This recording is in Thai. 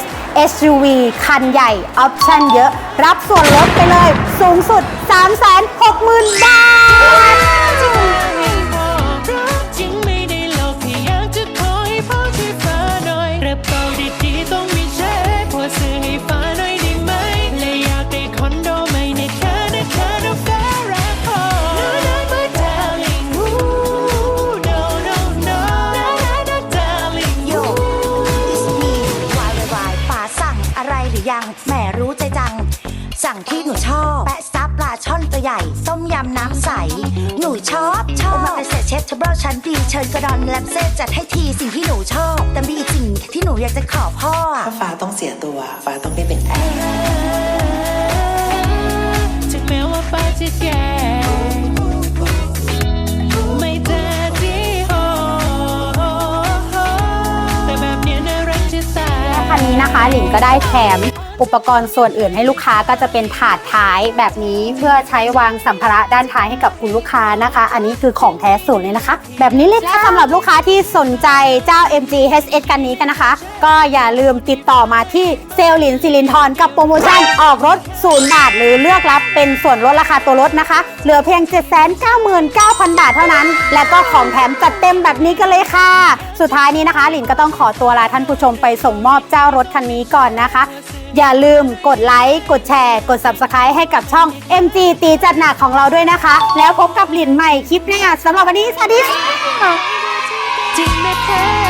S SUV คันใหญ่ ออปชั่นเยอะ รับส่วนลดไปเลย สูงสุด 360,000 บาท รือยังแหมรู้ใจจัง สั่งที่หนูชอบ แปะซับปลาช่อนตัวใหญ่ ส้มยำน้ำใส หนูชอบชอบมาเป็นเศษเชฟทเบิลชั้นดีเชิญกระดอนแลมเซ่จัดให้ทีสิ่งที่หนูชอบ แต่มีอีกสิ่งที่หนูอยากจะขอพ่อ ถ้าฟ้าต้องเสียตัว ฟ้าต้องได้เป็นแอร์ คันนี้นะคะ หลินก็ได้แถม อุปกรณ์ส่วนอื่นให้ลูกค้าก็จะเป็นถาดท้ายแบบนี้เพื่อใช้วางสัมภาระด้านท้ายให้กับคุณลูกค้านะคะ อันนี้คือของแท้สูตรเลยนะคะ แบบนี้เลยค่ะสำหรับลูกค้าที่สนใจเจ้า MG HS กันนี้กันนะคะ ก็อย่าลืมติดต่อมาที่เซลลินซิลินทรกับโปรโมชั่นออกรถ0บาท หรือเลือกรับเป็นส่วนลดราคาตัวรถนะคะ เหลือเพียง 799,000 บาทเท่านั้น และก็ของแถมจัดเต็มแบบนี้กันเลยค่ะ สุดท้ายนี้นะคะ หลินก็ต้องขอตัวลาท่านผู้ชมไปส่งมอบเจ้ารถคันนี้ก่อนนะคะ อย่าลืมกดไลค์ กดแชร์ กด Subscribe ให้กับช่อง MG ตีจัดหนักของเราด้วยนะคะ แล้วพบกับหลินใหม่คลิปหน้าสำหรับวันนี้ สวัสดีค่ะ จริงนะเธอ